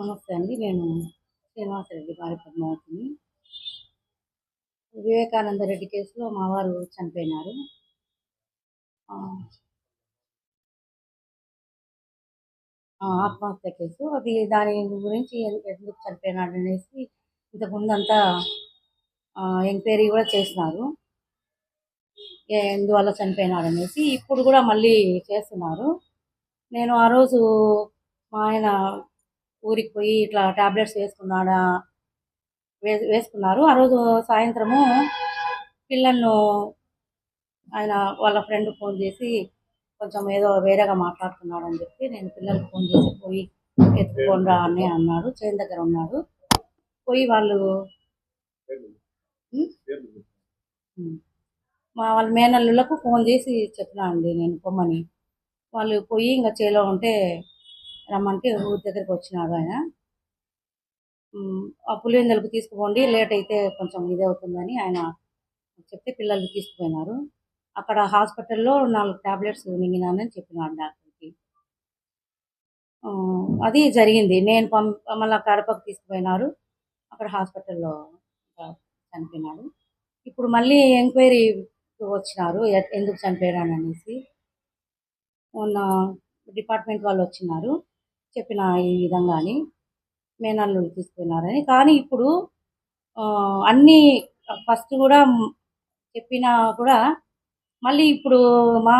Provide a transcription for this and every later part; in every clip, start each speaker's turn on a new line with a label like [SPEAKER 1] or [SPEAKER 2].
[SPEAKER 1] నమస్తే అండి. నేను శ్రీనివాసరెడ్డి భార్య పద్మావతిని వివేకానంద రెడ్డి కేసులో మా వారు చనిపోయినారు. ఆత్మహత్య కేసు. అది దాని గురించి ఎందుకు చనిపోయినాడు అనేసి ఇంతకుముందంతా ఎంక్వైరీ కూడా చేసినారు. ఎందువల్ల చనిపోయినాడు అనేసి ఇప్పుడు కూడా మళ్ళీ చేస్తున్నారు. నేను ఆ రోజు మా ఆయన ఊరికి పోయి ఇట్లా టాబ్లెట్స్ వేసుకున్నాడా వే వేసుకున్నారు. ఆ రోజు సాయంత్రము పిల్లలను ఆయన వాళ్ళ ఫ్రెండ్ ఫోన్ చేసి కొంచెం ఏదో వేరేగా మాట్లాడుతున్నాడు అని చెప్పి నేను పిల్లలకు ఫోన్ చేసి పోయి ఎత్తుకోండి అని అన్నాడు. చేను దగ్గర ఉన్నాడు. పోయి వాళ్ళు. మా? వాళ్ళ మేనల్లులకు ఫోన్ చేసి చెప్పినా అండి నేను పొమ్మని. వాళ్ళు పోయి ఇంకా చేలో ఉంటే రమ్మంటే ఊరి దగ్గరికి వచ్చినాడు ఆయన. ఆ పులివెందులకు తీసుకుపోండి లేట్ అయితే కొంచెం ఇదే అవుతుందని ఆయన చెప్తే పిల్లలు తీసుకుపోయినారు. అక్కడ హాస్పిటల్లో నాలుగు టాబ్లెట్స్ మింగినానని చెప్పినాడు డాక్టర్కి. అది జరిగింది. నేను పం మళ్ళీ కడపకు తీసుకుపోయినారు. అక్కడ హాస్పిటల్లో చనిపోయినాడు. ఇప్పుడు మళ్ళీ ఎంక్వైరీ వచ్చినారు. ఎందుకు చనిపోయాడు అనేసి. మొన్న డిపార్ట్మెంట్ వాళ్ళు వచ్చినారు. చెప్పిన ఈ విధంగా అని మేనల్లుళ్ళు తీసుకున్నారని కానీ ఇప్పుడు అన్నీ ఫస్ట్ కూడా చెప్పినా కూడా మళ్ళీ ఇప్పుడు మా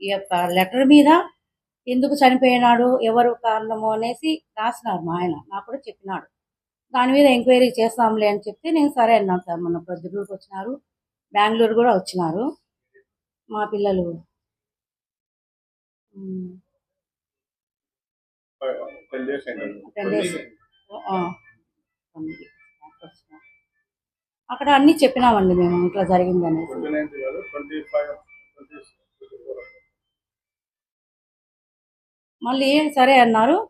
[SPEAKER 1] యొక్క లెటర్ మీద ఎందుకు చనిపోయినాడు ఎవరు కారణము అనేసి రాసినారు మా ఆయన. నాకు కూడా చెప్పినాడు. దాని మీద ఎంక్వైరీ చేస్తాంలే అని చెప్తే నేను సరే అన్నాను సార్. మన ప్రొద్దుటూరుకు వచ్చినారు బెంగళూరు కూడా వచ్చినారు మా పిల్లలు.
[SPEAKER 2] టెన్ డేస్ అయింది
[SPEAKER 1] టెన్ డేస్ ఆ, ఉంది. అక్కడ అన్నీ చెప్పినామండి మేము ఇట్లా
[SPEAKER 2] ఫోర్
[SPEAKER 1] మళ్ళీ సరే అన్నారు.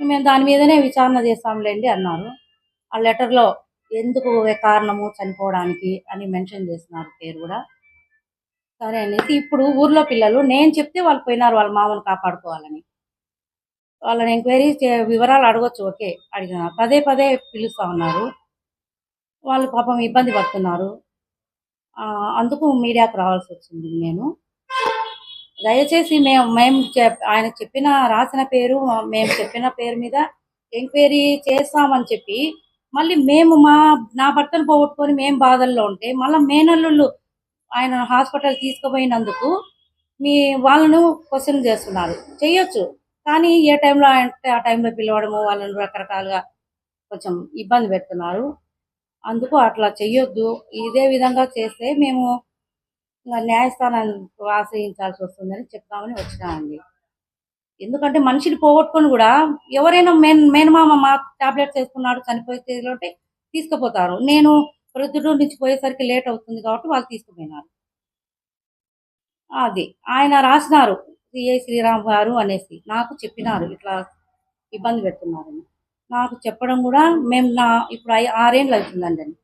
[SPEAKER 1] మేము దాని మీదనే విచారణ చేస్తాంలేండి అన్నారు. ఆ లెటర్లో ఎందుకు కారణము చనిపోవడానికి అని మెన్షన్ చేస్తున్నారు పేరు కూడా. సరే అనేసి ఇప్పుడు ఊర్లో పిల్లలు నేను చెప్తే వాళ్ళు పోయినారు వాళ్ళ మామను కాపాడుకోవాలని. వాళ్ళని ఎంక్వైరీ చే- వివరాలు అడగొచ్చు ఓకే అడిగిన. పదే పదే పిలుస్తూ ఉన్నారు. వాళ్ళు పాపం ఇబ్బంది పడుతున్నారు. అందుకు మీడియాకు రావాల్సి వచ్చింది నేను. దయచేసి మేము మేము చెప్- ఆయన చెప్పిన రాసిన పేరు మేము చెప్పిన పేరు మీద ఎంక్వైరీ చేస్తామని చెప్పి మళ్ళీ మేము మా నా భర్తను పోగొట్టుకొని మేము బాధల్లో ఉంటే మళ్ళీ మేనల్లుళ్ళు ఆయన హాస్పిటల్ తీసుకుపోయినందుకు మీ వాళ్ళను క్వశ్చన్ చేస్తున్నారు. చేయొచ్చు కానీ ఏ టైంలో అంటే ఆ టైంలో పిలవడము వాళ్ళని రకరకాలుగా కొంచెం ఇబ్బంది పెడుతున్నారు. అందుకు అట్లా చెయ్యొద్దు. ఇదే విధంగా చేస్తే మేము న్యాయస్థానాన్ని ఆశ్రయించాల్సి వస్తుందని చెప్తామని వచ్చినామండి. ఎందుకంటే మనిషిని పోగొట్టుకొని కూడా ఎవరైనా మేన్ మేనమామ మా టాబ్లెట్స్ వేసుకున్నాడు చనిపోయే తేదీలో ఉంటే తీసుకుపోతారు. నేను ప్రొద్దుటూరు నుంచి పోయేసరికి లేట్ అవుతుంది కాబట్టి వాళ్ళు తీసుకుపోయినారు. అది ఆయన రాసినారు. సిఐ శ్రీరామ్ గారు అనేసి నాకు చెప్పినారు ఇట్లా ఇబ్బంది పెడుతున్నారని. నాకు చెప్పడం కూడా మేము నా ఇప్పుడు ఆరేళ్ళు అవుతుందండి అని.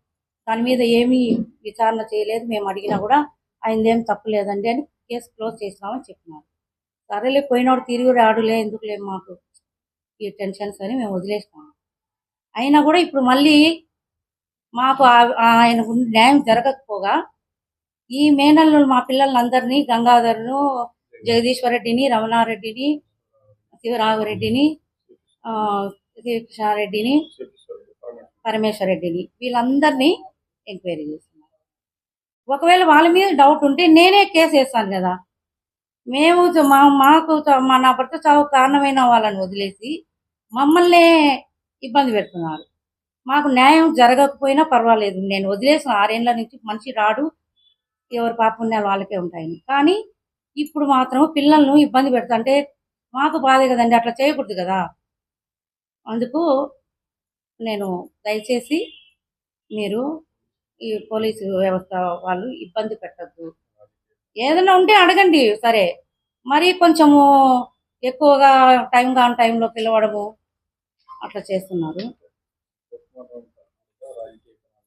[SPEAKER 1] దాని మీద ఏమీ విచారణ చేయలేదు మేము అడిగినా కూడా ఆయనదేం తప్పు లేదండి అని కేసు క్లోజ్ చేసినామని చెప్పినారు. సరేలే పోయినోడు తిరిగి రాడులే ఎందుకులే మాకు ఈ టెన్షన్స్ అని మేము వదిలేసినాము అయినా కూడా ఇప్పుడు మళ్ళీ మాకు ఆయనకు న్యాయం జరగకపోగా ఈ మేనల్లు మా పిల్లలందరినీ గంగాధర్ను జగదీశ్వరరెడ్డిని రమణారెడ్డిని శివరాఘరెడ్డిని ఆ, శ్రీకృష్ణారెడ్డిని పరమేశ్వర్ రెడ్డిని వీళ్ళందరినీ ఎంక్వైరీ చేస్తున్నారు. ఒకవేళ వాళ్ళ మీద డౌట్ ఉంటే నేనే కేసు వేస్తాను కదా. మేము మా మాకు మా నా భర్త చావు కారణమైన వాళ్ళని వదిలేసి మమ్మల్నే ఇబ్బంది పెడుతున్నారు. మాకు న్యాయం జరగకపోయినా పర్వాలేదు. నేను వదిలేసిన ఆరేళ్ళ నుంచి మనిషి రాడు. ఎవరి పాపుణ్యాలు వాళ్ళకే ఉంటాయని. కానీ ఇప్పుడు మాత్రం పిల్లలను ఇబ్బంది పెడుతుంటే మాకు బాధే కదండి అట్లా చేయకూడదు కదా. అందుకు నేను దయచేసి మీరు ఈ పోలీసు వ్యవస్థ వాళ్ళు ఇబ్బంది పెట్టద్దు. ఏదైనా ఉంటే అడగండి సరే. మరీ కొంచెము ఎక్కువగా టైం కాని టైంలో పిలవడము అట్లా చేస్తున్నారు.